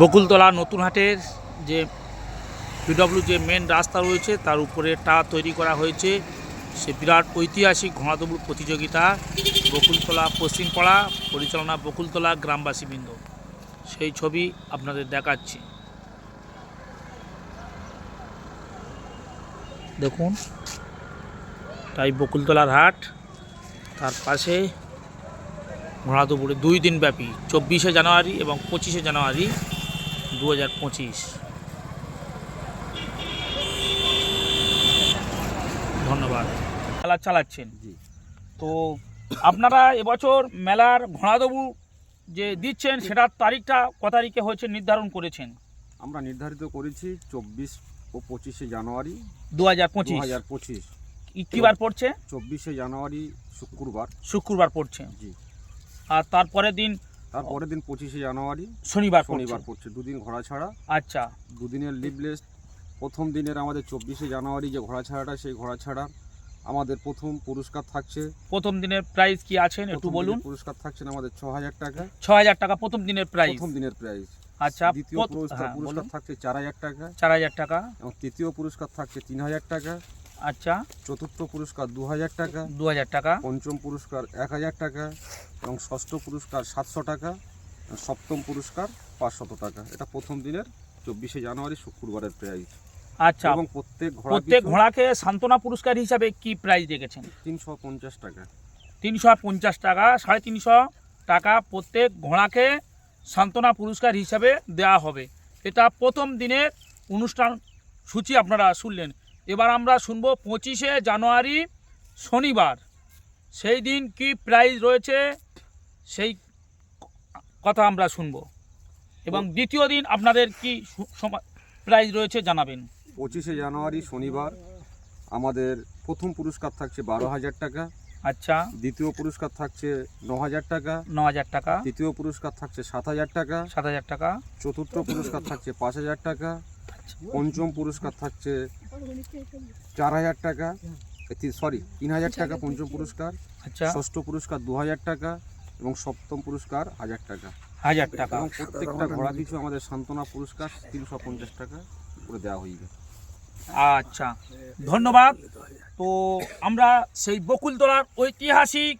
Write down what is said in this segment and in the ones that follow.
বকুলতলা নতুন হাটের যে পিডব্লিউ যে মেন রাস্তা রয়েছে, তার উপরে টা তৈরি করা হয়েছে। সে বিরাট ঐতিহাসিক ঘোড়াদৌড় প্রতিযোগিতা, বকুলতলা পশ্চিমপাড়া, পরিচালনা বকুলতলা গ্রামবাসীবৃন্দ। সেই ছবি আপনাদের দেখাচ্ছি। দেখুন, তাই বকুলতলার হাট, তার পাশে ঘোড়াদৌড়ে দুই দিন ব্যাপী চব্বিশে জানুয়ারি এবং পঁচিশে জানুয়ারি দু হাজার পঁচিশ। ধন্যবাদ। মেলা চালাচ্ছেন। জি। তো আপনারা এবছর মেলার ঘোড়াদৌড় যে দিচ্ছেন সেটার তারিখটা ক তারিখে হয়েছে নির্ধারণ করেছেন? আমরা নির্ধারিত করেছি চব্বিশ ও পঁচিশে জানুয়ারি দু হাজার পঁচিশ। হাজার পঁচিশ। কী বার পড়ছে? চব্বিশে জানুয়ারি শুক্রবার। শুক্রবার পড়ছে। জি। আর তারপরের দিন তারপরের দিন পঁচিশে জানুয়ারি শনিবার শনিবার পড়ছে দুদিন ঘোড়া ছাড়া। আচ্ছা। দুদিনের লিভলেস প্রথম দিনের আমাদের চব্বিশে জানুয়ারি যে ঘোড়া ছাড়াটা সেই ঘোড়া ছাড়া আমাদের প্রথম পুরস্কার থাকছে। প্রথম দিনের প্রাইস কি আছেন একটু বলুন। পুরস্কার থাকছে আমাদের ছ হাজার টাকা। ছ হাজার টাকা প্রথম দিনের প্রাইস প্রথম দিনের প্রাইজ আচ্ছা দ্বিতীয় পুরস্কার হ্যাঁ, পুরস্কার থাকছে চার হাজার টাকা। চার হাজার টাকা। এবং তৃতীয় পুরস্কার থাকছে তিন হাজার টাকা। আচ্ছা। চতুর্থ পুরস্কার দু হাজার টাকা দু হাজার টাকা। পঞ্চম পুরস্কার এক হাজার টাকা এবং ষষ্ঠ পুরস্কার সাতশো টাকা সপ্তম পুরস্কার পাঁচশত টাকা। এটা প্রথম দিনের চব্বিশে জানুয়ারি শুক্রবারের প্রাইজ আচ্ছা। এবং প্রত্যেক ঘোড়া প্রত্যেক ঘোড়াকে সান্ত্বনা পুরস্কার হিসাবে কি প্রাইজ রেখেছেন? তিনশো পঞ্চাশ টাকা। তিনশো পঞ্চাশ টাকা সাড়ে তিনশো টাকা প্রত্যেক ঘোড়াকে সান্ত্বনা পুরস্কার হিসাবে দেওয়া হবে। এটা প্রথম দিনের অনুষ্ঠান সূচি আপনারা শুনলেন। এবার আমরা শুনব পঁচিশে জানুয়ারি শনিবার। সেই দিন কি প্রাইজ রয়েছে সেই কথা আমরা শুনব। এবং দ্বিতীয় দিন আপনাদের কি প্রাইজ রয়েছে জানাবেন। পঁচিশে জানুয়ারি শনিবার আমাদের প্রথম পুরস্কার থাকছে বারো হাজার টাকা। আচ্ছা। দ্বিতীয় পুরস্কার থাকছে ন হাজার টাকা। ন হাজার টাকা। তৃতীয় পুরস্কার থাকছে সাত হাজার টাকা। সাত হাজার টাকা। চতুর্থ পুরস্কার থাকছে পাঁচ হাজার টাকা। পঞ্চম পুরস্কার থাকছে চার হাজার টাকা সরি তিন হাজার টাকা পঞ্চম পুরস্কার আচ্ছা। ষষ্ঠ পুরস্কার দু হাজার টাকা এবং সপ্তম পুরস্কার হাজার টাকা। হাজার টাকা। এবং প্রত্যেকটা ঘোড়া পিছু আমাদের সান্ত্বনা পুরস্কার তিনশো পঞ্চাশ টাকা করে দেওয়া হইবে আচ্ছা ধন্যবাদ। তো আমরা সেই বকুলতলার ঐতিহাসিক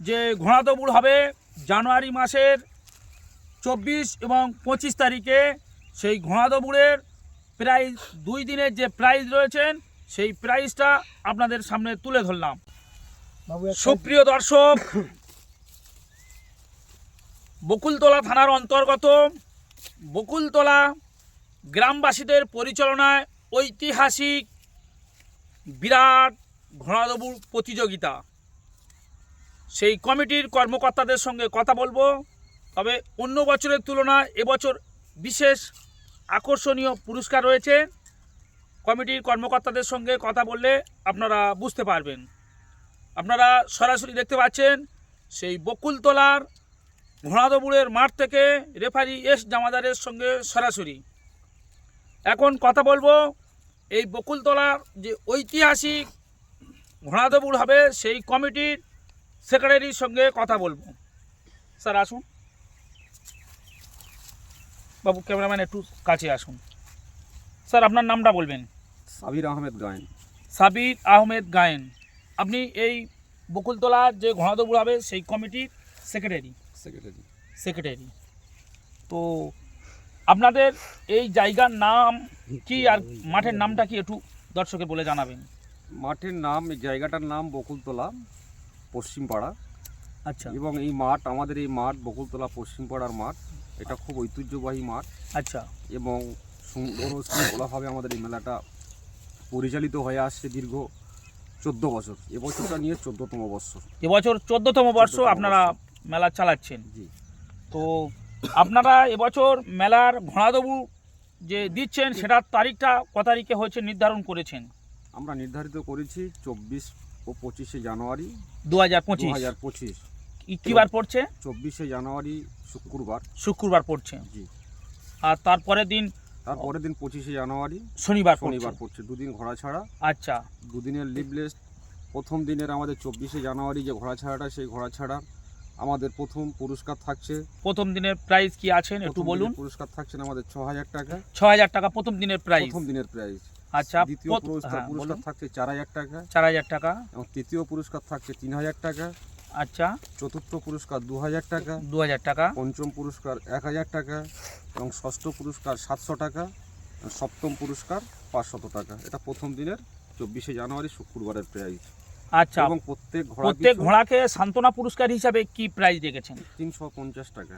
যে ঘোড়া দৌড় হবে জানুয়ারি মাসের চব্বিশ এবং পঁচিশ তারিখে সেই ঘোড়া দৌড়ের প্রাইজ দুই দিনের যে প্রাইজ রয়েছেন সেই প্রাইজটা আপনাদের সামনে তুলে ধরলাম। সুপ্রিয় দর্শক বকুলতলা থানার অন্তর্গত বকুলতলা গ্রামবাসীদের পরিচালনায় ঐতিহাসিক বিরাট ঘোড়াদৌড় প্রতিযোগিতা। সেই কমিটির কর্মকর্তাদের সঙ্গে কথা বলব তবে অন্য বছরের তুলনায় এবছর বিশেষ আকর্ষণীয় পুরস্কার রয়েছে। কমিটির কর্মকর্তাদের সঙ্গে কথা বললে আপনারা বুঝতে পারবেন। আপনারা সরাসরি দেখতে পাচ্ছেন সেই বকুলতলার ঘোড়াদৌড়ের মাঠ থেকে রেফারি এস জামাদারের সঙ্গে সরাসরি। এখন কথা বলব এই বকুলতলার যে ঐতিহাসিক ঘোড়াদৌড় হবে সেই কমিটির সেক্রেটারির সঙ্গে কথা বলব। স্যার, আসুন। বাবু ক্যামেরাম্যান একটু কাছে আসুন। স্যার আপনার নামটা বলবেন? সাবির আহমেদ গায়েন। সাবির আহমেদ গায়েন। আপনি এই বকুলতলার যে ঘোড়াদৌড় হবে সেই কমিটির সেক্রেটারি সেক্রেটারি সেক্রেটারি তো আপনাদের এই জায়গার নাম কি আর মাঠের নামটা কি একটু দর্শকে বলে জানাবেন? মাঠের নাম এই জায়গাটার নাম বকুলতলা পশ্চিমপাড়া। আচ্ছা। এবং এই মাঠ আমাদের এই মাঠ বকুলতলা পশ্চিমপাড়ার মাঠ। এটা খুব ঐতিহ্যবাহী মাঠ। আচ্ছা। এবং সুন্দর ও শৃঙ্খলাভাবে আমাদের এই মেলাটা পরিচালিত হয়ে আসছে দীর্ঘ চোদ্দ বছর। এবছরটা নিয়ে চোদ্দতম বছর। এবছর চোদ্দতম বর্ষ আপনারা মেলা চালাচ্ছেন। জি। তো আপনারা এবছর মেলার ঘোড়াদৌড় যে দিচ্ছেন সেটার তারিখটা ক তারিখে হয়েছে নির্ধারণ করেছেন? আমরা নির্ধারিত করেছি চব্বিশ ও পঁচিশে জানুয়ারি দু হাজার দু পঁচিশ। হাজার পঁচিশ কী বার পড়ছে? চব্বিশে জানুয়ারি শুক্রবার। শুক্রবার পড়ছে। জি। আর তারপরের দিন? তারপরের দিন পঁচিশে জানুয়ারি। শনিবার শনিবার পড়ছে। দুদিন ঘোড়া ছাড়া। আচ্ছা। দুদিনের লিভলেস প্রথম দিনের আমাদের চব্বিশে জানুয়ারি যে ঘোড়া ছাড়াটা সেই ঘোড়া ছাড়া আমাদের প্রথম পুরস্কার থাকছে। প্রথম দিনের প্রাইস কি আছেন? একটু বলুন। পুরস্কার থাকছে আমাদের ছ হাজার টাকা। ছ হাজার টাকা প্রথম দিনের প্রাইস প্রথম দিনের প্রাইজ আচ্ছা দ্বিতীয় পুরস্কার হ্যাঁ, পুরস্কার থাকছে চার হাজার টাকা। চার হাজার টাকা। এবং তৃতীয় পুরস্কার থাকছে তিন হাজার টাকা। আচ্ছা। চতুর্থ পুরস্কার দু হাজার টাকা দু হাজার টাকা। পঞ্চম পুরস্কার এক হাজার টাকা এবং ষষ্ঠ পুরস্কার সাতশো টাকা সপ্তম পুরস্কার পাঁচশত টাকা। এটা প্রথম দিনের চব্বিশে জানুয়ারি শুক্রবারের প্রাইজ আচ্ছা। এবং প্রত্যেক ঘোড়া প্রত্যেক ঘোড়াকে সান্ত্বনা পুরস্কার হিসাবে কি প্রাইজ রেখেছেন? তিনশো পঞ্চাশ টাকা।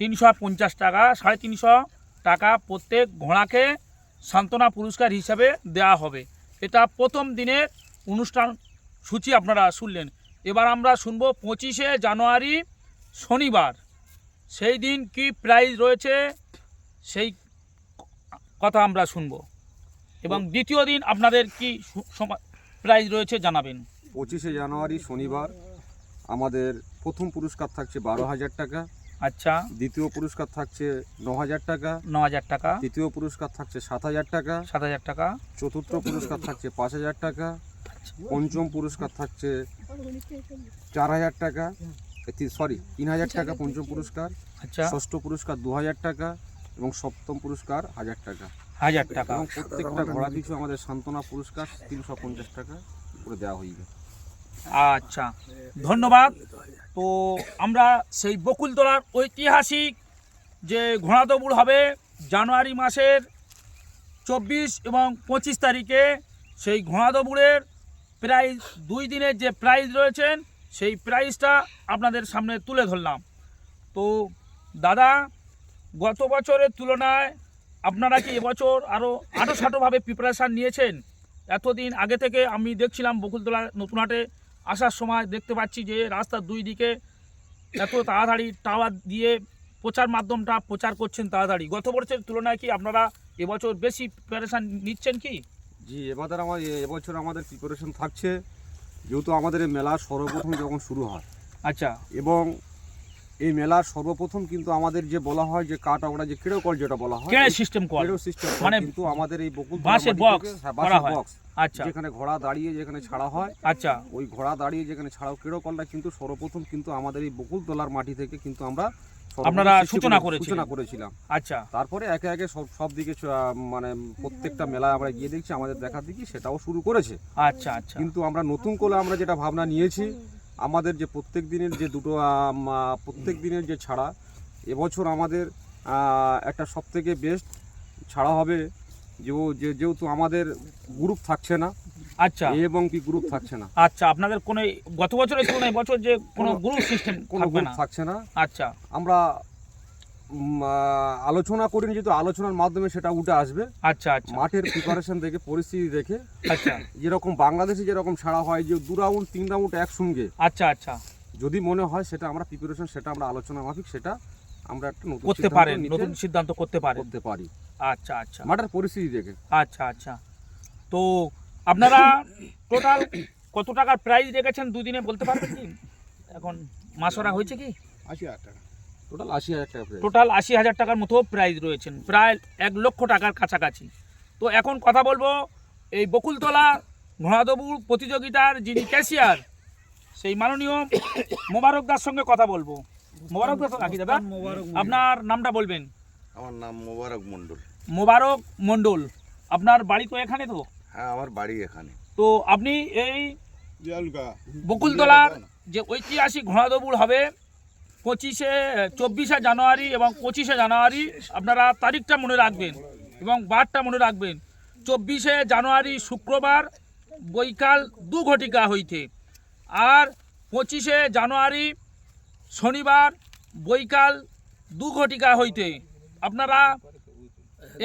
তিনশো পঞ্চাশ টাকা সাড়ে তিনশো টাকা প্রত্যেক ঘোড়াকে সান্ত্বনা পুরস্কার হিসাবে দেওয়া হবে। এটা প্রথম দিনের অনুষ্ঠান সূচি আপনারা শুনলেন। এবার আমরা শুনব পঁচিশে জানুয়ারি শনিবার। সেই দিন কি প্রাইজ রয়েছে সেই কথা আমরা শুনব। এবং দ্বিতীয় দিন আপনাদের কি প্রাইজ রয়েছে জানাবেন। পঁচিশে জানুয়ারি শনিবার আমাদের প্রথম পুরস্কার থাকছে বারো হাজার টাকা। আচ্ছা। দ্বিতীয় পুরস্কার থাকছে ন হাজার টাকা। ন হাজার টাকা। তৃতীয় পুরস্কার থাকছে সাত হাজার টাকা। সাত হাজার টাকা। চতুর্থ পুরস্কার থাকছে পাঁচ হাজার টাকা। পঞ্চম পুরস্কার থাকছে চার হাজার টাকা সরি তিন হাজার টাকা পঞ্চম পুরস্কার আচ্ছা। ষষ্ঠ পুরস্কার দু হাজার টাকা এবং সপ্তম পুরস্কার হাজার টাকা। হাজার টাকা। এবং প্রত্যেকটা ঘোড়া পিছু আমাদের সান্ত্বনা পুরস্কার তিনশো পঞ্চাশ টাকা করে দেওয়া হইবে আচ্ছা ধন্যবাদ। তো আমরা সেই বকুলতলার ঐতিহাসিক যে ঘোড়া দৌড় হবে জানুয়ারি মাসের চব্বিশ এবং পঁচিশ তারিখে সেই ঘোড়া দৌড়ের প্রাইজ, দুই দিনের যে প্রাইজ রয়েছেন, সেই প্রাইজটা আপনাদের সামনে তুলে ধরলাম। তো দাদা, গত বছরের তুলনায় আপনারা কি এবছর আরও আটো সাটোভাবে প্রিপারেশান নিয়েছেন? এতদিন আগে থেকে আমি দেখছিলাম বকুলতলা নতুন হাটে আসার সময় দেখতে পাচ্ছি যে রাস্তার দুই দিকে এত তাড়াতাড়ি টাওয়ার দিয়ে প্রচার মাধ্যমটা প্রচার করছেন তাড়াতাড়ি। গত বছরের তুলনায় কি আপনারা এবছর বেশি প্রিপারেশান নিচ্ছেন কি? জি এবার আমার এবছর আমাদের প্রিপারেশন থাকছে যেহেতু আমাদের এই মেলা সর্বপ্রথম যখন শুরু হয়। আচ্ছা। এবং এই মেলার সর্বপ্রথম কিন্তু আমাদের যে বলা হয় যে কাঠ আমরা যে কেড়ো কল যেটা বলা হয় কে সিস্টেম কল? কেড়ো সিস্টেম মানে কিন্তু আমাদের এই বকুল বাঁশের করা হয়। বক্স আচ্ছা। যেখানে ঘোড়া দাঁড়িয়ে যেখানে ছাড়া হয় আচ্ছা। ওই ঘোড়া দাঁড়িয়ে যেখানে ছাড়াও কেড়ো কলটা কিন্তু সর্বপ্রথম কিন্তু আমাদের এই বকুল তোলার মাটি থেকে কিন্তু আমরা আপনারা সূচনা করেছিলেন। সূচনা করেছিলাম। আচ্ছা। তারপরে একে একে সব সব দিকে চ- মানে প্রত্যেকটা মেলায় আমরা গিয়ে দেখছি আমাদের দেখার দিকে সেটাও শুরু করেছে। আচ্ছা আচ্ছা। কিন্তু আমরা নতুন করে আমরা যেটা ভাবনা নিয়েছি আমাদের যে প্রত্যেক দিনের যে দুটো আম, আহ, প্রত্যেক দিনের যে ছাড়া এবছর আমাদের আহ, একটা সব থেকে বেস্ট ছাড়া হবে যে ও- যে যেহেতু আমাদের গ্রুপ থাকছে না আচ্ছা। এ এবং কি গ্রুপ থাকছে না। আচ্ছা আপনাদের কোনো গত বছরের তুলনায় বছর যে কোনো গ্রুপ সিস্টেম কোনো গ্রুপ থাকছে না। আচ্ছা। আমরা আলোচনা করিনি যেহেতু আলোচনার মাধ্যমে সেটা উঠে আসবে। আচ্ছা আচ্ছা। মাঠের প্রিপারেশন দেখে পরিস্থিতি দেখে আচ্ছা। যেরকম বাংলাদেশে যেরকম ছাড়া হয় যে দু রাউন্ড তিন রাউন্ড একসঙ্গে। আচ্ছা আচ্ছা। যদি মনে হয় সেটা আমরা প্রিপারেশন সেটা আমরা আলোচনা মাফিক সেটা আমরা একটা নতুন করতে পারেন নতুন সিদ্ধান্ত করতে পারেন। করতে পারি। আচ্ছা আচ্ছা। মাঠের পরিস্থিতি দেখে। আচ্ছা আচ্ছা। তো আপনারা টোটাল কত টাকার প্রাইস রেখেছেন দুদিনে বলতে পারবেন কি? এখন মাসরা হয়েছে কি? আশি হাজার টাকা। টোটাল আশি হাজার টাকা টোটাল আশি হাজার টাকার মতো প্রাইস রয়েছেন। প্রায় এক লক্ষ টাকার কাছাকাছি। তো এখন কথা বলব এই বকুলতলা ঘোড়াদবুর প্রতিযোগিতার যিনি ক্যাশিয়ার সেই মাননীয় মোবারক দার সঙ্গে কথা বলব। মোবারক দাস নাকি দাদা? আপনার নামটা বলবেন। আমার নাম মোবারক মণ্ডল। মোবারক মণ্ডল। আপনার বাড়ি তো এখানে তো? হ্যাঁ আমার বাড়ি এখানে। তো আপনি এই বকুলতলার যে ঐতিহাসিক ঘোড়াদৌড় হবে পঁচিশে চব্বিশে জানুয়ারি এবং পঁচিশে জানুয়ারি আপনারা তারিখটা মনে রাখবেন এবং বারটা মনে রাখবেন। চব্বিশে জানুয়ারি শুক্রবার বৈকাল দু ঘটিকা হইতে আর পঁচিশে জানুয়ারি শনিবার বৈকাল দু ঘটিকা হইতে আপনারা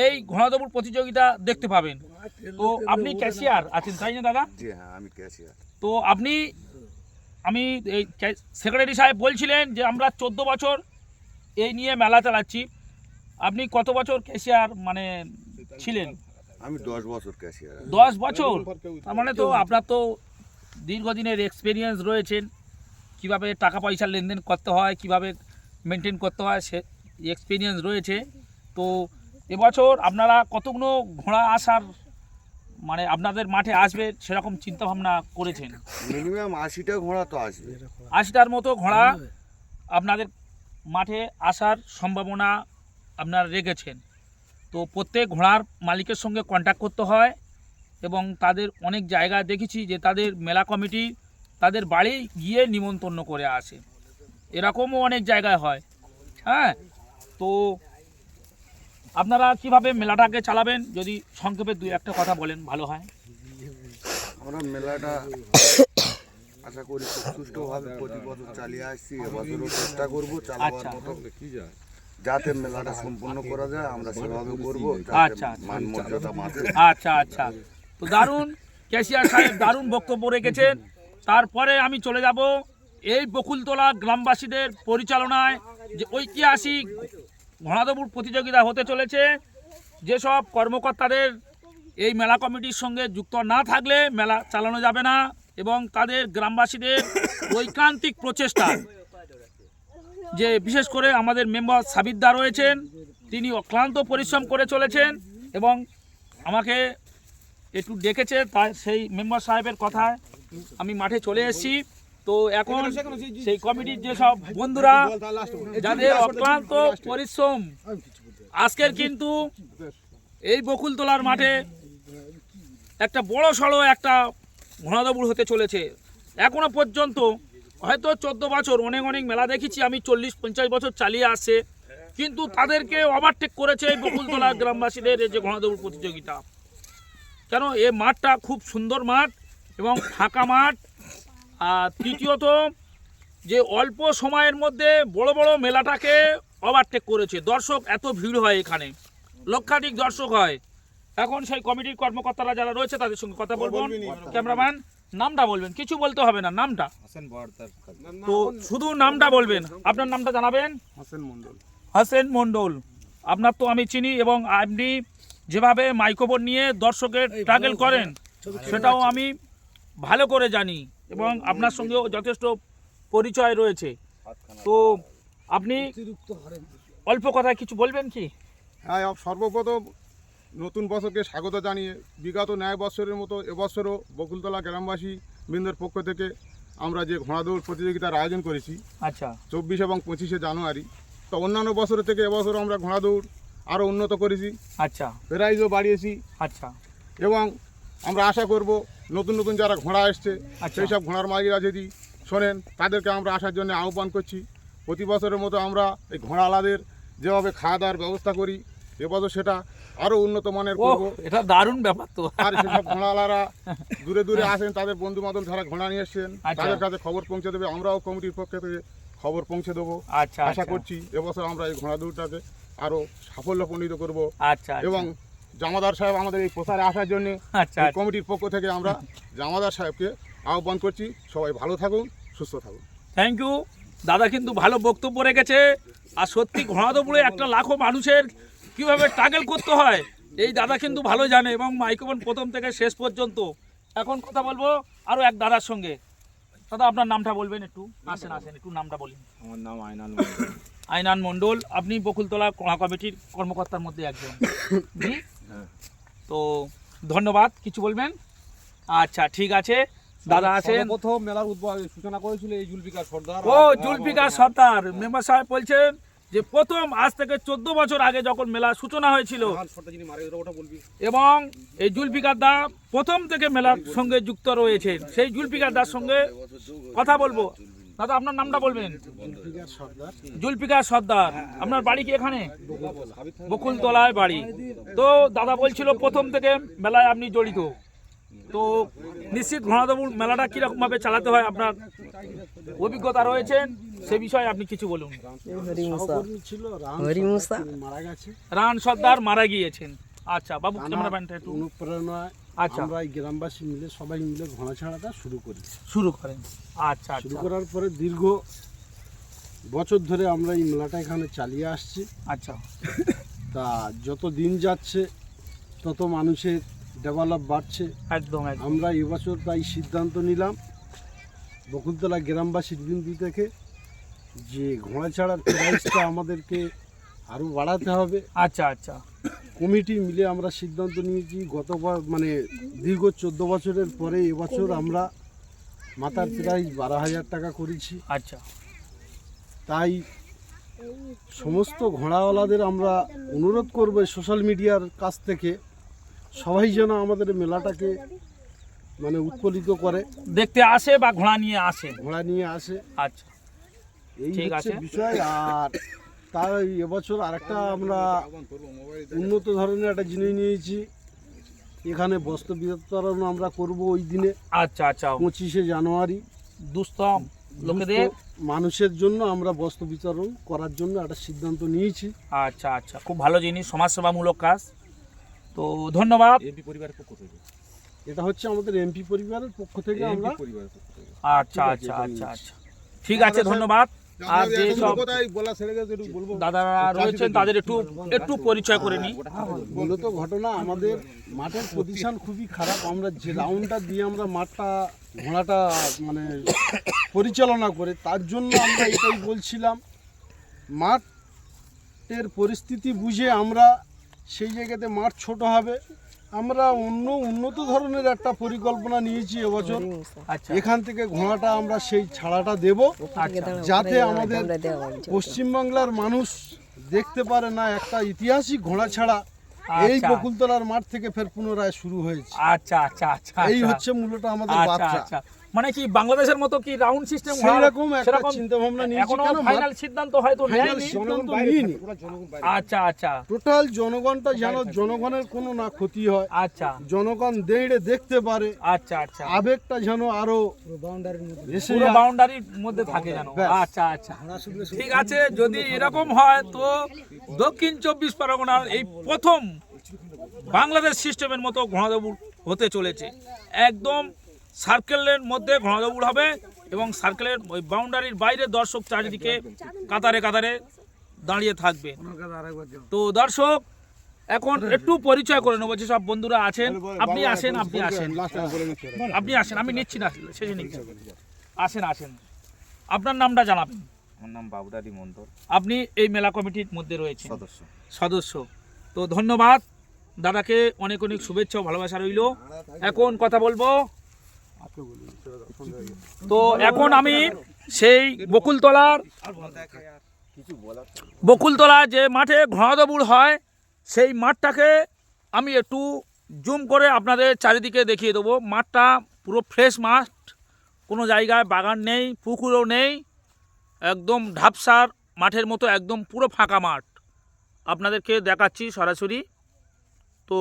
এই ঘোড়াদৌড় প্রতিযোগিতা দেখতে পাবেন। তো আপনি ক্যাশিয়ার আছেন তাই না দাদা? জি হ্যাঁ আমি ক্যাশিয়ার। তো আপনি আমি এই সেক্রেটারি সাহেব বলছিলেন যে আমরা চোদ্দ বছর এই নিয়ে মেলা চালাচ্ছি। আপনি কত বছর ক্যাশিয়ার মানে ছিলেন? আমি দশ বছর ক্যাশিয়ার। দশ বছর? তার মানে তো আপনার তো দীর্ঘদিনের এক্সপিরিয়েন্স রয়েছেন। কীভাবে টাকা পয়সা লেনদেন করতে হয় কীভাবে মেনটেন করতে হয় সে এক্সপিরিয়েন্স রয়েছে। তো এবছর আপনারা কতগুলো ঘোড়া আসার মানে আপনাদের মাঠে আসবে সেরকম চিন্তা ভাবনা করেছেন? মিনিমাম আশিটা ঘোড়া তো আসবে। আশিটার মতো ঘোড়া আপনাদের মাঠে আসার সম্ভাবনা আপনারা রেখেছেন। তো প্রত্যেক ঘোড়ার মালিকের সঙ্গে কন্ট্যাক্ট করতে হয় এবং তাদের অনেক জায়গায় দেখেছি যে তাদের মেলা কমিটি তাদের বাড়ি গিয়ে নিমন্ত্রণ করে আসে। এরকমও অনেক জায়গায় হয়। হ্যাঁ? তো আপনারা কীভাবে মেলাটাকে চালাবেন? যদি সংক্ষেপে দুই একটা কথা বলেন ভালো হয়। আমরা মেলাটা আশা করি সুষ্ঠুভাবে প্রতি বছর চালিয়ে আসছি এবছরও চেষ্টা করব চালাবার আচ্ছা। মতো। যাতে মেলাটা সম্পূর্ণ করা যায় আমরা সেভাবে করব আচ্ছা, আচ্ছা। মান মর্যাদা মাঠে আচ্ছা আচ্ছা। তো দারুণ ক্যাশিয়ার সাহেব দারুণ বক্তব্য রেখেছেন। তারপরে আমি চলে যাব এই বকুলতলা গ্রামবাসীদের পরিচালনায় যে ঐতিহাসিক ঘোড়াদৌড় প্রতিযোগিতা হতে চলেছে। যেসব কর্মকর্তাদের এই মেলা কমিটির সঙ্গে যুক্ত না থাকলে মেলা চালানো যাবে না এবং তাদের গ্রামবাসীদের ঐকান্তিক প্রচেষ্টা, যে বিশেষ করে আমাদের মেম্বার সাবিদ্দা রয়েছেন, তিনি অক্লান্ত পরিশ্রম করে চলেছেন এবং আমাকে একটু ডেকেছে, তাই সেই মেম্বার সাহেবের কথায় আমি মাঠে চলে এসেছি। তো এখন সেই কমিটির যেসব বন্ধুরা যাদের অক্লান্ত পরিশ্রম আজকের কিন্তু এই বকুলতলার মাঠে একটা বড় সড়ো একটা ঘোড়াদৌড় হতে চলেছে। এখনও পর্যন্ত হয়তো চোদ্দ বছর অনেক অনেক মেলা দেখেছি আমি চল্লিশ পঞ্চাশ বছর চালিয়ে আসছে। কিন্তু তাদেরকে ওভারটেক করেছে এই বকুলতলা গ্রামবাসীদের এই যে ঘোড়াদৌড় প্রতিযোগিতা। কেন? এই মাঠটা খুব সুন্দর মাঠ এবং ফাঁকা মাঠ আর তৃতীয়ত যে অল্প সময়ের মধ্যে বড় বড় মেলাটাকে ওভারটেক করেছে। দর্শক এত ভিড় হয় এখানে। লক্ষাধিক দর্শক হয়। এখন সেই কমিটির কর্মকর্তারা যারা রয়েছে তাদের সঙ্গে কথা বলব। ক্যামেরাম্যান নামটা বলবেন। কিছু বলতে হবে না নামটা। তো শুধু নামটা বলবেন। আপনার নামটা জানাবেন? হোসেন মন্ডল হাসেন মন্ডল আপনার তো আমি চিনি এবং আপনি যেভাবে মাইক্রোফোন নিয়ে দর্শকের ট্রাগেল করেন সেটাও আমি ভালো করে জানি। এবং আপনার সঙ্গেও যথেষ্ট পরিচয় রয়েছে। তো আপনি অল্প কথায় কিছু বলবেন কি? হ্যাঁ সর্বপ্রথম নতুন বছরকে স্বাগত জানিয়ে বিগত ন্যায় বছরের মতো এবছরও বকুলতলা গ্রামবাসী বৃন্দের পক্ষ থেকে আমরা যে ঘোড়াদৌড় প্রতিযোগিতার আয়োজন করেছি আচ্ছা। চব্বিশ এবং পঁচিশে জানুয়ারি তো অন্যান্য বছরের থেকে এবছর আমরা ঘোড়াদৌড় আরও উন্নত করেছি। আচ্ছা। প্রাইজও বাড়িয়েছি। আচ্ছা। এবং আমরা আশা করব নতুন নতুন যারা ঘোড়া এসছে আচ্ছা। সেই সব ঘোড়ার মালিকরা যদি শোনেন তাদেরকে আমরা আসার জন্য আহ্বান করছি। প্রতি বছরের মতো আমরা এই ঘোড়ালাদের যেভাবে খাওয়া দাওয়ার ব্যবস্থা করি এবছর সেটা আরও উন্নত মানের করব। এটা দারুণ ব্যাপার তো। আর সেসব ঘোড়াওয়ালারা দূরে দূরে আসেন তাদের বন্ধু বান্ধব যারা ঘোড়া নিয়ে এসছেন আচ্ছা। তাদের কাছে খবর পৌঁছে দেবে। আমরাও কমিটির পক্ষে থেকে খবর পৌঁছে দেবো। আচ্ছা আশা আচ্ছা। করছি এবছর আমরা এই ঘোড়া দৌড়টাকে আরও সাফল্যপণ্ডিত করব আচ্ছা। এবং জামাদার সাহেব আমাদের এই প্রচারে আসার জন্য আচ্ছা কমিটির পক্ষ থেকে আমরা জামাদার সাহেবকে আহ্বান করছি। সবাই ভালো থাকুন সুস্থ থাকুন। থ্যাংক ইউ দাদা কিন্তু ভালো বক্তব্য রেখেছে। আর সত্যি ঘোড়াদৌড়ে একটা লাখো মানুষের কীভাবে ট্রাগেল করতে হয় এই দাদা কিন্তু ভালো জানে এবং মাইক্রোফোন প্রথম থেকে শেষ পর্যন্ত। এখন কথা বলব আরও এক দাদার সঙ্গে। দাদা আপনার নামটা বলবেন একটু? আসেন আসেন একটু নামটা বলুন। আমার নাম আইনাল আয়নান মণ্ডল আপনি বকুলতলা কমিটির কর্মকর্তার মধ্যে একজন। জি? তো ধন্যবাদ কিছু বলবেন? আচ্ছা ঠিক আছে। দাদা আছেন? প্রথম মেলার উদ্বোধন সূচনা করেছিল এই জুলফিকার সর্দার। ও জুলফিকার সর্দার। মেম্বার সাহেব বলছেন যে প্রথম আজ থেকে চোদ্দ বছর আগে যখন মেলা সূচনা হয়েছিল এবং এই জুলফিকার দা প্রথম থেকে মেলার সঙ্গে যুক্ত রয়েছেন। সেই জুলফিকার দার সঙ্গে কথা বলব। দাদা আপনার নামটা বলবেন? জুলফিকার সর্দার। আপনার বাড়ি কি এখানে? বকুলতলায় বাড়ি। তো দাদা বলছিল প্রথম থেকে মেলায় আপনি জড়িত। তো নিশ্চিত ঘোড়াদৌড় মেলাটা কীরকম ভাবে চালাতে হয় আপনার অভিজ্ঞতা রয়েছেন সে বিষয়ে আপনি কিছু বলুন। রান সর্দার মারা গিয়েছেন। আচ্ছা বাবু ক্যামেরাম্যানটা একটু অনুপ্রেরণায় আচ্ছা। আমরা এই গ্রামবাসী মিলে সবাই মিলে ঘোড়া ছাড়াটা শুরু করি। শুরু করেন। আচ্ছা শুরু আচ্ছা। করার পরে দীর্ঘ বছর ধরে আমরা এই মেলাটা এখানে চালিয়ে আসছি। আচ্ছা। তা যত দিন যাচ্ছে তত মানুষের ডেভেলপ বাড়ছে। একদম একদম। আমরা এবছর তাই সিদ্ধান্ত নিলাম বকুলতলা গ্রামবাসীর বিন্দু থেকে যে ঘোড়া ছাড়ার প্রাইসটা আমাদেরকে আরও বাড়াতে হবে। আচ্ছা আচ্ছা। কমিটি মিলে আমরা সিদ্ধান্ত নিয়েছি গতবার মানে দীর্ঘ চোদ্দ বছরের পরে এবছর আমরা মাথার প্রাইস বারো হাজার টাকা করেছি। আচ্ছা। তাই সমস্ত ঘোড়াওয়ালাদের আমরা অনুরোধ করব সোশ্যাল মিডিয়ার কাছ থেকে সবাই যেন আমাদের মেলাটাকে মানে উৎফুল্লিত করে। দেখতে আসে বা ঘোড়া নিয়ে আসে? ঘোড়া নিয়ে আসে। আচ্ছা। এই বিষয়। আর তার এবছর আরেকটা আমরা উন্নত ধরনের একটা জিনিস নিয়েছি। এখানে বস্ত্র বিতরণ আমরা করব ওই দিনে আচ্ছা আচ্ছা। পঁচিশে জানুয়ারি। দুস্থ লোকেদের? মানুষের জন্য আমরা বস্ত্র বিতরণ করার জন্য একটা সিদ্ধান্ত নিয়েছি। আচ্ছা আচ্ছা। খুব ভালো জিনিস সমাজসেবামূলক কাজ। তো ধন্যবাদ। এটা হচ্ছে আমাদের এমপি পরিবারের পক্ষ থেকে আমরা আচ্ছা আচ্ছা আচ্ছা আচ্ছা। ঠিক আছে। ধন্যবাদ। আর যে সব কোথায় বলা ছেড়ে গেছে একটু দাদারা রয়েছেন তাদের একটু একটু পরিচয় করে নিই। মূলত ঘটনা আমাদের মাঠের পজিশন খুবই খারাপ। আমরা যে রাউন্ডটা দিয়ে আমরা মাঠটা ঘোড়াটা মানে পরিচালনা করে তার জন্য আমরা এটাই বলছিলাম মাঠের পরিস্থিতি বুঝে আমরা সেই জায়গাতে মাঠ ছোট হবে। আমরা অন্য উন্নত ধরনের একটা পরিকল্পনা নিয়েছি এবছর। আচ্ছা। এখান থেকে ঘোড়াটা আমরা সেই ছাড়াটা দেব। আচ্ছা। যাতে আমাদের পশ্চিমবাংলার মানুষ দেখতে পারে না একটা ঐতিহাসিক ঘোড়া ছাড়া। এই আচ্ছা। বকুলতলার মাঠ থেকে ফের পুনরায় শুরু হয়েছে। আচ্ছা আচ্ছা আচ্ছা এই। হচ্ছে মূলত আমাদের আচ্ছা আচ্ছা। মানে কি বাংলাদেশের মতো কি রাউন্ড সিস্টেম সেই রকম একটা চিন্তা ভাবনা নিয়েছি এখনও ফাইনাল সিদ্ধান্ত হয়তো ফাইনাল নেয়নি। সিদ্ধান্ত নিইনি আচ্ছা আচ্ছা। টোটাল জনগণটা যেন জনগণের কোনো না ক্ষতি হয় আচ্ছা। জনগণ দেড়ে দেখতে পারে আচ্ছা আচ্ছা। আবেগটা যেন আরও এসে পুরো বাউন্ডারির মধ্যে থাকে জানো ব্যাস। আচ্ছা। আচ্ছা ঠিক আছে যদি এরকম হয় তো দক্ষিণ চব্বিশ পরগনার এই প্রথম বাংলাদেশ সিস্টেমের মতো ঘোড়াদৌড় হতে চলেছে। একদম সার্কেলের মধ্যে ঘোড়াদৌড় হবে এবং সার্কেলের ওই বাউন্ডারির বাইরে দর্শক চারিদিকে কাতারে কাতারে দাঁড়িয়ে থাকবে। তো দর্শক এখন একটু পরিচয় করে নেব যেসব বন্ধুরা আছেন। আপনি আসেন আপনি আসেন। আপনি আসেন আমি নিচ্ছি না শেষে নিচ্ছি। আসেন আসেন। আপনার নামটা জানাবেন। আমার নাম বাবুদারি মন্ডল আপনি এই মেলা কমিটির মধ্যে রয়েছেন। সদস্য। সদস্য। তো ধন্যবাদ। দাদাকে অনেক অনেক শুভেচ্ছা ও ভালোবাসা রইল। এখন কথা বলব তো এখন আমি সেই বকুলতলার বকুলতলা যে মাঠে ঘোড়াদৌড় হয়, সেই মাঠটাকে আমি একটু জুম করে আপনাদের চারিদিকে দেখিয়ে দেবো। মাঠটা পুরো ফ্রেশ মাঠ, কোনো জায়গায় বাগান নেই, পুকুরও নেই, একদম ঢাপসার মাঠের মতো, একদম পুরো ফাঁকা মাঠ। আপনাদেরকে দেখাচ্ছি সরাসরি। তো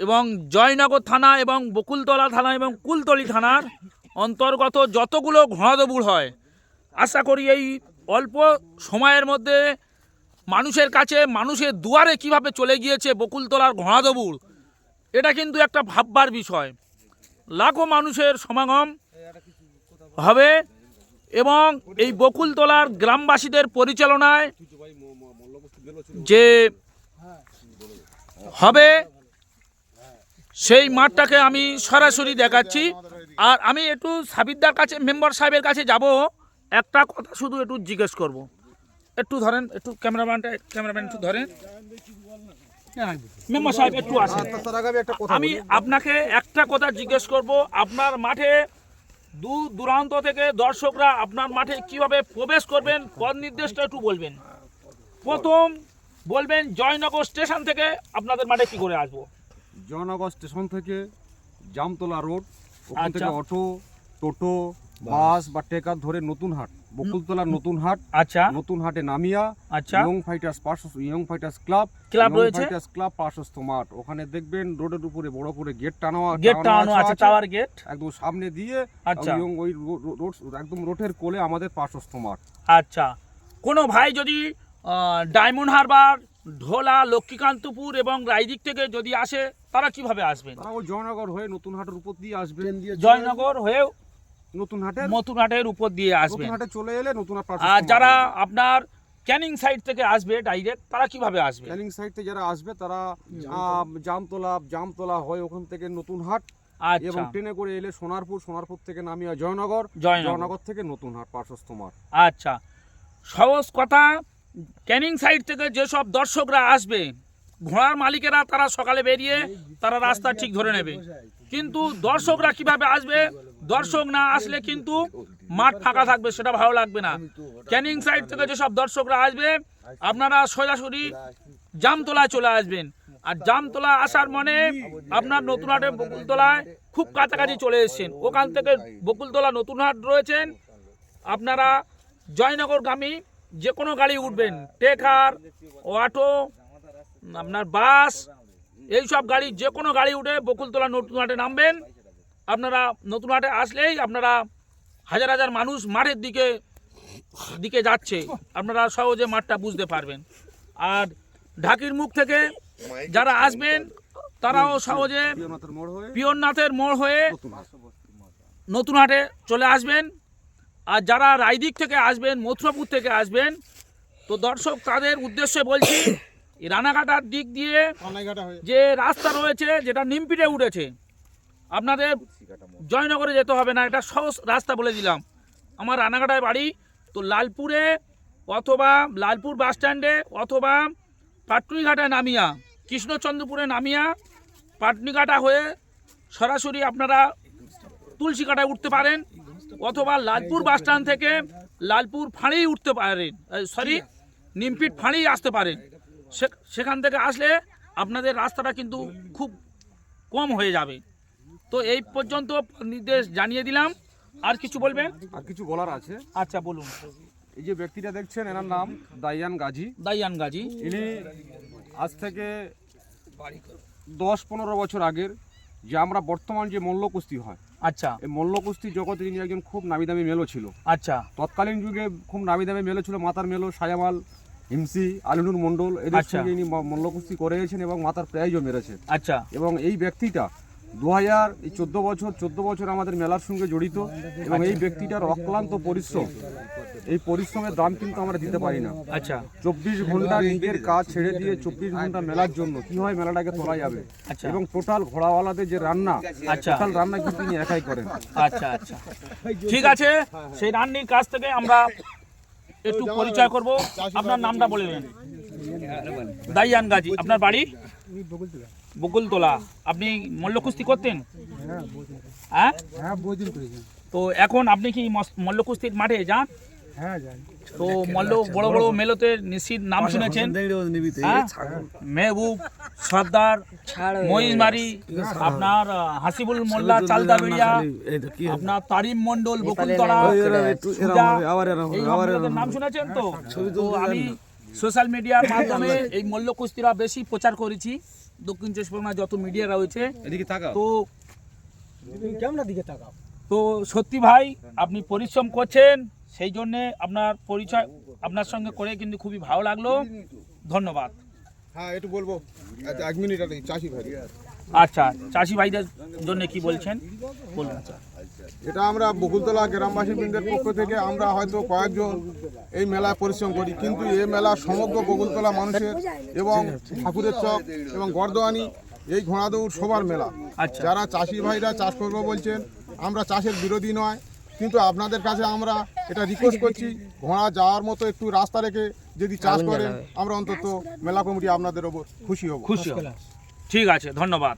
এবং জয়নগর থানা এবং বকুলতলা থানা এবং কুলতলি থানার অন্তর্গত যতগুলো ঘোড়াদৌড় হয়। আশা করি এই অল্প সময়ের মধ্যে মানুষের কাছে, মানুষের দুয়ারে কীভাবে চলে গিয়েছে বকুলতলার ঘোড়াদৌড় এটা কিন্তু একটা ভাববার বিষয়। লাখো মানুষের সমাগম হবে এবং এই বকুলতলার গ্রামবাসীদের পরিচালনায় যে হবে সেই মাঠটাকে আমি সরাসরি দেখাচ্ছি। আর আমি একটু সাবিরদার কাছে, মেম্বার সাহেবের কাছে যাব। একটা কথা শুধু একটু জিজ্ঞেস করব। একটু ধরেন, একটু ক্যামেরাম্যানটা, ক্যামেরাম্যান একটু ধরেন। মেম্বার সাহেব একটু আসেন। আমি আপনাকে একটা কথা জিজ্ঞেস করব। আপনার মাঠে দূর দূরান্ত থেকে দর্শকরা আপনার মাঠে কীভাবে প্রবেশ করবেন পদ নির্দেশটা একটু বলবেন? প্রথম বলবেন, জয়নগর স্টেশন থেকে আপনাদের মাঠে কি করে আসব? জয়নগর স্টেশন থেকে জামতলা রোড ওখান আচ্ছা। থেকে অটো টোটো বাস বা টেকার ধরে নতুন হাট বকুলতলার নতুন হাট আচ্ছা। নতুন হাটে নামিয়া আচ্ছা। ইয়ং ফাইটার্স পার্শ্বস্ত ইয়ং ফাইটার্স ক্লাব ক্লাব রয়েছে? ফাইটার্স ক্লাব পার্শ্বস্ত মাঠ। ওখানে দেখবেন রোডের উপরে বড় করে গেট টানা গেট টানো আছে টাওয়ার গেট। একদম সামনে দিয়ে আচ্ছা। ইয়ং ওই রোড একদম রোডের কোলে আমাদের পার্শ্বস্ত মাঠ। আচ্ছা। কোনো ভাই যদি ডায়মন্ড হারবার ঢোলা লক্ষ্মীকান্তপুর এবং রায়দিক থেকে যদি আসে তারা কীভাবে আসবেন? তারা ওই জয়নগর হয়ে নতুন হাটের উপর দিয়ে আসবে। ট্রেন দিয়ে চলে জয়নগর হয়ে নতুন হাটের? উপর দিয়ে আসবেন। নতুন হাটে চলে এলে নতুন হাট আর যারা আপনার ক্যানিং সাইড থেকে আসবে ডাইরেক্ট তারা কীভাবে আসবে? ক্যানিং সাইড থেকে যারা আসবে তারা আহ, জামতলা জামতলা হয়ে ওখান থেকে নতুন হাট এবং আচ্ছা ট্রেনে করে এলে সোনারপুর সোনারপুর থেকে নামিয়ে জয়নগর জয়নগর। জয়নগর থেকে নতুন হাট পার্শ্বস্ত মাঠ আচ্ছা। সহজ কথা ক্যানিং সাইড থেকে যেসব দর্শকরা আসবে ঘোড়ার মালিকেরা তারা সকালে বেরিয়ে তারা রাস্তা ঠিক ধরে নেবে। কিন্তু দর্শকরা কীভাবে আসবে? দর্শক না আসলে কিন্তু মাঠ ফাঁকা থাকবে, সেটা ভালো লাগবে না। ক্যানিং সাইড থেকে যেসব দর্শকরা আসবে, আপনারা সোজাসুরি জামতলায় চলে আসবেন। আর জামতলা আসার মানে আপনার নতুনহাটে বকুলতলায় খুব কাছাকাছি চলে এসেছেন। ওখান থেকে বকুলতলা নতুনহাট রয়েছেন। আপনারা জয়নগরগামী যে কোনো গাড়ি উঠবেন। টেকার অটো আপনার বাস এই সব গাড়ি, যে কোনো গাড়ি উঠে বকুলতলা নতুন হাটে নামবেন। আপনারা নতুন হাটে আসলেই আপনারা হাজার হাজার মানুষ মাঠের দিকে দিকে যাচ্ছে। আপনারা সহজে মাঠটা বুঝতে পারবেন। আর ঢাকির মুখ থেকে যারা আসবেন, তারাও সহজে পিয়রনাথের মোড় হয়ে নতুন হাটে চলে আসবেন। আর যারা রায়দিক থেকে আসবেন, মথুরাপুর থেকে আসবেন, তো দর্শক তাদের উদ্দেশ্যে বলছি এই রানাঘাটার দিক দিয়ে যে রাস্তা রয়েছে যেটা নিমপিটে উঠেছে আপনাদের জয়নগরে যেতে হবে না এটা সহজ রাস্তা বলে দিলাম। আমার রানাঘাটায় বাড়ি তো লালপুরে অথবা লালপুর বাস স্ট্যান্ডে অথবা পাটুনিঘাটায় নামিয়া কৃষ্ণচন্দ্রপুরে নামিয়া পাটনিঘাটা হয়ে সরাসরি আপনারা তুলসীকাটায় উঠতে পারেন অথবা লালপুর বাস স্ট্যান্ড থেকে লালপুর ফাঁড়েই উঠতে পারেন সরি নিমপিট ফাঁড়েই আসতে পারেন। সেখান থেকে আসলে আপনাদের রাস্তাটা কিন্তু খুব কম হয়ে যাবে। তো এই পর্যন্ত নির্দেশ জানিয়ে দিলাম। আর কিছু বলবেন? আর কিছু বলার আছে। আচ্ছা বলুন। এই যে ব্যক্তিটা দেখছেন এনার নাম দাইয়ান গাজী। দাইয়ান গাজী। ইনি আজ থেকে দশ পনেরো বছর আগের যে আমরা বর্তমান যে মল্ল কুস্তি হয় আচ্ছা। এই মল্ল কুস্তি জগতে তিনি একজন খুব নামি দামি মেলো ছিল। আচ্ছা। তৎকালীন যুগে খুব নামি দামি মেলো ছিল মাতার মেলো সায়ামাল হিমসি আলিনুর মন্ডল এদের আচ্ছা। সঙ্গে ইনি ম- মল্ল করেছেন এবং মাথার প্রাইজও মেরেছেন আচ্ছা। এবং এই ব্যক্তিটা দু হাজার এই চোদ্দ বছর চোদ্দ বছর আমাদের মেলার সঙ্গে জড়িত এবং এই ব্যক্তিটার অক্লান্ত পরিশ্রম এই পরিশ্রমের দাম কিন্তু আমরা দিতে পারি না। আচ্ছা। চব্বিশ ঘণ্টা নিজের কাজ ছেড়ে দিয়ে চব্বিশ ঘণ্টা মেলার জন্য কীভাবে মেলাটাকে তোলা যাবে? আচ্ছা। এবং টোটাল ঘোড়াওয়ালাদের যে রান্না আচ্ছা। টোটাল রান্না কিন্তু তিনি একাই করেন? আচ্ছা আচ্ছা। ঠিক আছে সেই রান্নির কাছ থেকে আমরা একটু পরিচয় করব। আপনার নামটা বলে দেন দাইয়ান গাজী আপনার বাড়ি? বকুলতলা। আপনি মল্লকুস্তি করতেন? হ্যাঁ হ্যাঁ? করেছেন তো এখন আপনি কি মল্লকুস্তির মাঠে যান? হ্যাঁ তো মল্ল বড় বড় মেলোতে নিশ্চিত নাম শুনেছেন? হ্যাঁ? মেহবুব সর্দার মহিষমারি আপনার হাসিবুল মোল্লা চালদাবেড়িয়া আপনার তারিম মন্ডল বকুলতলা নাম শুনেছেন তো? তো আমি সোশ্যাল মিডিয়ার মাধ্যমে এই মল্ল কুস্তিরা বেশি প্রচার করেছি। দক্ষিণ চব্বিশ পরগনা যত মিডিয়া রয়েছে তো ক্যামেরা দিকে তাকাও? তো সত্যি ভাই আপনি পরিশ্রম করছেন সেই জন্যে আপনার পরিচয় আপনার সঙ্গে করে কিন্তু খুবই ভালো লাগল। ধন্যবাদ। হ্যাঁ একটু বলব। আচ্ছা, এক মিনিট চাষি ভাই। আচ্ছা চাষি ভাইদের জন্য কি বলছেন? বলুন এটা আমরা বকুলতলা গ্রামবাসী বৃন্দের পক্ষ থেকে আমরা হয়তো কয়েকজন এই মেলায় পরিশ্রম করি কিন্তু এই মেলা সমগ্র বকুলতলা মানুষের এবং ঠাকুরের চক এবং গর্দোয়ানি এই ঘোড়া দৌড় সবার মেলা। আচ্ছা। যারা চাষি ভাইরা চাষ করব বলছেন আমরা চাষের বিরোধী নয় কিন্তু আপনাদের কাছে আমরা এটা রিকোয়েস্ট করছি ঘোড়া যাওয়ার মতো একটু রাস্তা রেখে যদি চাষ করেন আমরা অন্তত মেলা কমিটি আপনাদের ওপর খুশি হব। খুশি হব। ঠিক আছে ধন্যবাদ।